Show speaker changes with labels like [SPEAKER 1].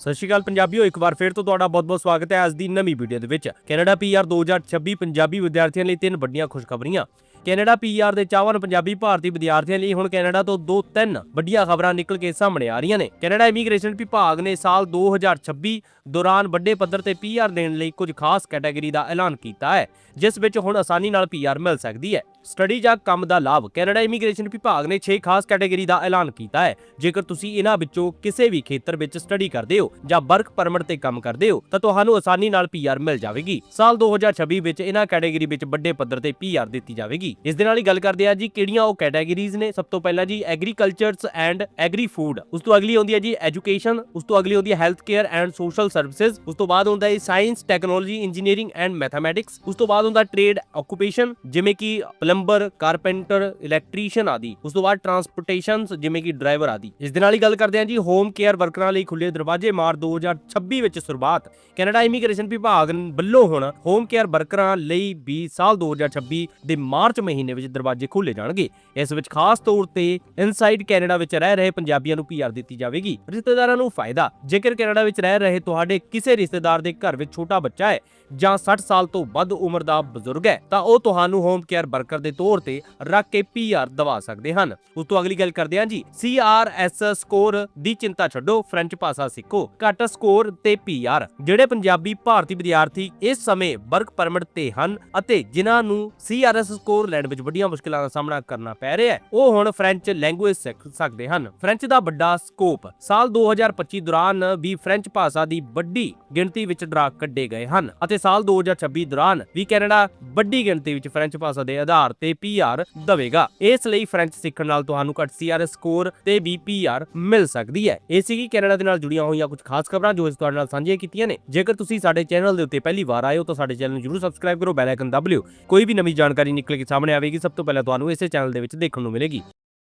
[SPEAKER 1] ਸਤਿ ਸ਼੍ਰੀ ਅਕਾਲ ਪੰਜਾਬੀਓ, ਇੱਕ ਵਾਰ ਫਿਰ ਤੋਂ ਤੁਹਾਡਾ ਬਹੁਤ-ਬਹੁਤ ਸਵਾਗਤ ਹੈ ਅੱਜ ਦੀ ਨਵੀਂ ਵੀਡੀਓ ਦੇ ਵਿੱਚ। ਕੈਨੇਡਾ ਪੀਆਰ 2026 ਪੰਜਾਬੀ ਵਿਦਿਆਰਥੀਆਂ ਲਈ ਤਿੰਨ ਵੱਡੀਆਂ ਖੁਸ਼ਖਬਰੀਆਂ। ਕੈਨੇਡਾ ਪੀਆਰ ਦੇ ਚਾਹਵਾਨ ਪੰਜਾਬੀ ਭਾਰਤੀ ਵਿਦਿਆਰਥੀਆਂ ਲਈ ਹੁਣ ਕੈਨੇਡਾ ਤੋਂ ਦੋ ਤਿੰਨ ਵੱਡੀਆਂ ਖਬਰਾਂ ਨਿਕਲ ਕੇ ਸਾਹਮਣੇ ਆ ਰਹੀਆਂ ਨੇ। ਕੈਨੇਡਾ ਇਮੀਗ੍ਰੇਸ਼ਨ ਵਿਭਾਗ ਨੇ ਸਾਲ 2026 ਦੌਰਾਨ ਵੱਡੇ ਪੱਧਰ ਤੇ ਪੀਆਰ ਦੇਣ ਲਈ ਕੁਝ ਖਾਸ ਕੈਟਾਗਰੀ ਦਾ ਐਲਾਨ ਕੀਤਾ ਹੈ, ਜਿਸ ਵਿੱਚ ਹੁਣ ਆਸਾਨੀ ਨਾਲ ਪੀਆਰ ਮਿਲ ਸਕਦੀ ਹੈ। ਸਟੱਡੀ ਜਾਂ ਕੰਮ ਦਾ ਲਾਭ ਕੈਨੇਡਾ ਇਮੀਗ੍ਰੇਸ਼ਨ ਵਿਭਾਗ ਨੇ 6 ਖਾਸ ਕੈਟਾਗਰੀ ਦਾ ਐਲਾਨ ਕੀਤਾ ਹੈ। ਜੇਕਰ ਤੁਸੀਂ ਇਹਨਾਂ ਵਿੱਚੋਂ ਕਿਸੇ ਵੀ ਖੇਤਰ ਵਿੱਚ ਸਟੱਡੀ ਕਰਦੇ ਹੋ ਜਾਂ ਵਰਕ ਪਰਮਿਟ ਤੇ ਕੰਮ ਕਰਦੇ ਹੋ, ਤਾਂ ਤੁਹਾਨੂੰ ਆਸਾਨੀ ਨਾਲ ਪੀਆਰ ਮਿਲ ਜਾਵੇਗੀ। ਸਾਲ 2026 ਵਿੱਚ ਇਹਨਾਂ ਕੈਟਾਗਰੀ ਵਿੱਚ ਵੱਡੇ ਪੱਧਰ ਤੇ ਪੀਆਰ ਦਿੱਤੀ ਜਾਵੇਗੀ। ਇਸ ਦੇ ਨਾਲ ਹੀ ਗੱਲ ਕਰਦੇ ਆ ਜੀ, ਕਿਹੜੀਆਂ ਉਹ ਕੈਟਾਗਰੀਜ਼ ਨੇ? ਸਭ ਤੋਂ ਪਹਿਲਾਂ ਜੀ ਐਗਰੀਕਲਚਰਸ ਐਂਡ ਐਗਰੀ ਫੂਡ ਉਸ ਤੋਂ ਅਗਲੀ ਆਉਂਦੀ ਹੈ ਜੀ ਐਜੂਕੇਸ਼ਨ ਉਸ ਤੋਂ ਅਗਲੀ ਆਉਂਦੀ ਹੈ health care and social services ਉਸ ਤੋਂ ਬਾਅਦ ਹੁੰਦਾ ਹੈ science technology engineering and mathematics ਉਸ ਤੋਂ ਬਾਅਦ ਹੁੰਦਾ ਟ੍ਰੇਡ ਆਕੂਪੇਸ਼ਨ ਜਿਵੇਂ ਕਿ ਪਲੰਬਰ ਕਾਰਪੈਂਟਰ ਇਲੈਕਟ੍ਰੀਸ਼ੀਅਨ ਆਦਿ। ਉਸ ਤੋਂ ਬਾਅਦ ਟਰਾਂਸਪੋਰਟੇਸ਼ਨ ਜਿਵੇਂ ਕਿ ਡਰਾਈਵਰ ਆਦਿ। ਇਸ ਦੇ ਨਾਲ ਹੀ ਗੱਲ ਕਰਦੇ ਹਾਂ ਜੀ ਹੋਮ ਕੇਅਰ ਵਰਕਰਾਂ ਲਈ ਖੁੱਲੇ ਦਰਵਾਜ਼ੇ ਮਾਰ 2026 ਵਿੱਚ ਸ਼ੁਰੂਆਤ। ਕੈਨੇਡਾ ਇਮੀਗ੍ਰੇਸ਼ਨ ਵਿਭਾਗ ਵੱਲੋਂ ਹੁਣ ਹੋਮ ਕੇਅਰ ਵਰਕਰਾਂ ਲਈ ਵੀ ਸਾਲ 2026 ਦੇ ਮਾਰਚ ਮਹੀਨੇ ਵਿੱਚ ਦਰਵਾਜ਼ੇ ਖੋਲੇ ਜਾਣਗੇ। ਇਸ ਵਿੱਚ ਖਾਸ ਤੌਰ ਤੇ ਇਨਸਾਈਡ ਕੈਨੇਡਾ ਵਿੱਚ ਰਹਿ ਰਹੇ ਪੰਜਾਬੀਆਂ ਨੂੰ ਪੀਆਰ ਦਿੱਤੀ ਜਾਵੇਗੀ। ਰਿਸ਼ਤੇਦਾਰਾਂ ਨੂੰ ਫਾਇਦਾ। ਜੇਕਰ ਕੈਨੇਡਾ ਵਿੱਚ ਰਹਿ ਰਹੇ ਤੁਹਾਡੇ ਕਿਸੇ ਰਿਸ਼ਤੇਦਾਰ ਦੇ ਘਰ ਵਿੱਚ ਛੋਟਾ ਬੱਚਾ ਹੈ ਜਾਂ 60 ਸਾਲ ਤੋਂ ਵੱਧ ਉਮਰ ਦਾ ਬਜ਼ੁਰਗ ਹੈ, ਤਾਂ ਉਹ ਤੁਹਾਨੂੰ ਹੋਮ ਕੇਅਰ ਵਰਕਰ ਦੇ ਤੌਰ ਤੇ ਰੱਖ ਕੇ ਪੀਆਰ ਦਵਾ ਸਕਦੇ ਹਨ। ਉਸ ਤੋਂ ਅਗਲੀ ਗੱਲ ਕਰਦੇ ਹਾਂ ਜੀ। ਸੀਆਰਐਸ ਸਕੋਰ ਦੀ ਚਿੰਤਾ ਛੱਡੋ ਫ੍ਰੈਂਚ ਭਾਸ਼ਾ ਸਿੱਖੋ। ਘੱਟ ਸਕੋਰ ਤੇ ਪੀਆਰ ਜਿਹੜੇ ਪੰਜਾਬੀ ਭਾਰਤੀ ਵਿਦਿਆਰਥੀ ਇਸ ਸਮੇਂ ਵਰਕ ਪਰਮਿਟ ਤੇ ਹਨ ਅਤੇ ਜਿਨ੍ਹਾਂ ਨੂੰ ਸੀਆਰਐਸ ਸਕੋਰ ਲੈਣ ਵਿੱਚ ਵੱਡੀਆਂ ਮੁਸ਼ਕਲਾਂ ਦਾ ਸਾਹਮਣਾ ਕਰਨਾ ਪੈ ਰਿਹਾ ਹੈ। ਉਹ ਹੁਣ ਫ੍ਰੈਂਚ ਲੈਂਗੁਏਜ ਸਿੱਖ ਸਕਦੇ ਹਨ। ਫ੍ਰੈਂਚ ਦਾ ਵੱਡਾ ਸਕੋਪ ਸਾਲ 2025 ਦੌਰਾਨ ਵੀ ਫ੍ਰੈਂਚ ਭਾਸ਼ਾ ਦੀ ਵੱਡੀ ਗਿਣਤੀ ਵਿੱਚ ਡਰਾ ਕੱਢੇ ਗਏ ਹਨ ਅਤੇ ਸਾਲ 2026 ਦੌਰਾਨ ਵੀ ਕੈਨੇਡਾ ਵੱਡੀ ਗਿਣਤੀ ਵਿੱਚ ਫ੍ਰੈਂਚ ਭਾਸ਼ਾ ਦੇ ਆਧਾਰ ਤੇ ਪੀਆਰ ਦੇਵੇਗਾ। ਇਸ ਲਈ ਫ੍ਰੈਂਚ ਸਿੱਖਣ ਨਾਲ ਤੁਹਾਨੂੰ ਘੱਟ ਸੀਆਰਐਸ ਸਕੋਰ ਤੇ ਵੀ ਪੀਆਰ ਮਿਲ ਸਕਦੀ ਹੈ। ਇਹ ਸੀਗੀ ਕੈਨੇਡਾ ਦੇ ਨਾਲ ਜੁੜੀਆਂ ਹੋਈਆਂ ਕੁਝ ਖਾਸ ਖਬਰਾਂ ਜੋ ਇਸ ਤੁਹਾਡੇ ਨਾਲ ਸਾਂਝੀਆਂ ਕੀਤੀਆਂ ਨੇ। ਜੇਕਰ ਤੁਸੀਂ ਸਾਡੇ ਚੈਨਲ ਦੇ ਉੱਤੇ ਪਹਿਲੀ ਵਾਰ ਆਏ ਹੋ ਤਾਂ ਸਾਡੇ ਚੈਨਲ ਨੂੰ ਜਰੂਰ ਸਬਸਕ੍ਰਾਈਬ ਕਰੋ ਬੈਲ ਆਈਕਨ ਦਬ ਲਿਓ। ਕੋਈ ਵੀ ਨਵੀਂ ਜਾਣਕਾਰੀ ਨਿਕਲ ਕੇ ਸਾਹਮਣੇ ਆਵੇਗੀ। ਸਭ ਤੋਂ ਪਹਿਲਾਂ ਤੁਹਾਨੂੰ ਇਸੇ ਚੈਨਲ ਦੇ ਵਿੱਚ ਦੇਖਣ ਨੂੰ ਮਿਲੇਗੀ।